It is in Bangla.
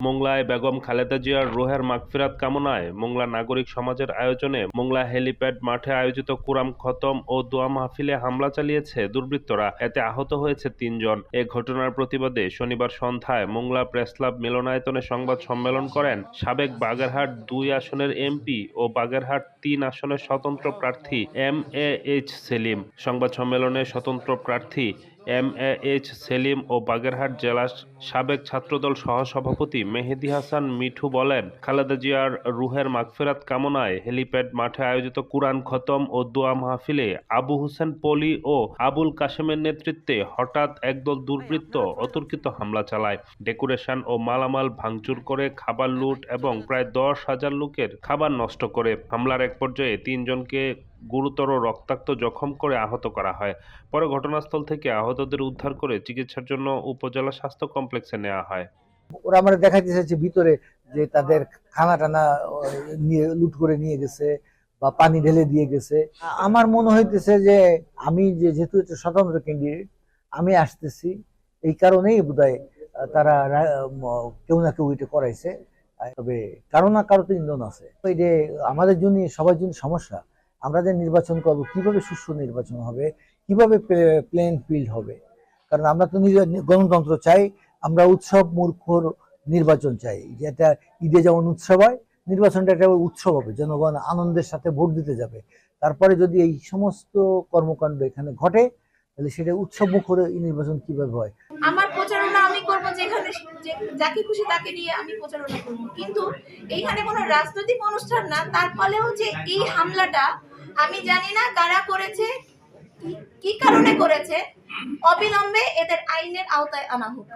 মোংলায় বেগম খালেদা জিয়ার রোহের মাগফিরাত কামনায় মোংলা নাগরিক সমাজের আয়োজনে মোংলা হেলিপ্যাড মাঠে আয়োজিত কুরাম খতম ও দোয়া মাহফিলে হামলা চালিয়েছে দুর্বৃত্তরা। এতে আহত হয়েছে তিনজন। এ ঘটনার প্রতিবাদে শনিবার সন্ধ্যায় মোংলা প্রেসক্লাব মিলনায়তনে সংবাদ সম্মেলন করেন সাবেক বাগেরহাট দুই আসনের এমপি ও বাগেরহাট তিন আসনের স্বতন্ত্র প্রার্থী এম এ এইচ সেলিম। সংবাদ সম্মেলনে স্বতন্ত্র প্রার্থী এম এ এইচ সেলিম ও বাগেরহাট জেলার সাবেক ছাত্রদল সহসভাপতি মেহেদি হাসান মিঠু বলেন, খালেদা জিয়ার রুহের মাগফেরাত কামনায় হেলিপ্যাড মাঠে আয়োজিত কুরআন খতম ও দোয়া মাহফিলে আবু হোসেন পলি ও আবুল কাশেমের নেতৃত্বে হঠাৎ একদল দুর্বৃত্ত অতর্কিত হামলা চালায়। ডেকোরেশন ও মালামাল ভাঙচুর করে খাবার লুট এবং প্রায় দশ হাজার লোকের খাবার নষ্ট করে। হামলার এক পর্যায়ে তিনজনকে গুরুতর রক্তাক্ত জখম করে আহত করা হয়। পরে ঘটনাস্থল থেকে আহতদের উদ্ধার করে চিকিৎসার জন্য উপজেলা স্বাস্থ্য কমপ্লেক্সে নেওয়া হয়। ওরা আমার দেখাইতে চাইছে ভিতরে যে তাদের খানা টানা নিয়ে, লুট করে নিয়ে গেছে বা পানি ঢেলে দিয়ে গেছে। আমার মনে হইতেছে যে আমি যে যেহেতু একটা স্বতন্ত্র ক্যান্ডিডেট আমি আসতেছি। এই কারণেই বোধহয় তারা কেউ না কেউ এটা করাইছে। তবে কারও না কারও তো ইন্ধন আছে। আমাদের জন্য সবার জন্য সমস্যা। আমরা যে নির্বাচন করব, কীভাবে সুষ্ঠু নির্বাচন হবে, কীভাবে প্লেন ফিল্ড হবে? কারণ আমরা তো নিজ- গণতন্ত্র চাই, আমরা উৎসব মূর্খর নির্বাচন চাই। যেটা ঈদে যেমন উৎসব হয়, নির্বাচনটা একটা উৎসব হবে, জনগণ আনন্দের সাথে ভোট দিতে যাবে। তারপরে যদি এই সমস্ত কর্মকাণ্ড এখানে ঘটে, তাহলে সেটা উৎসব মুখর নির্বাচন কীভাবে হয়? আমার প্রচারণা আমি করব যেখানে যাকে খুশি তাকে নিয়ে আমি প্রচারণা করব। কিন্তু এইখানে কোনো রাজনৈতিক অনুষ্ঠান না তারপরেও যে এই হামলাটা আমি জানি না কারা করেছে কি- কারণে করেছে। অবিলম্বে এদের আইনের আওতায় আনা হোক।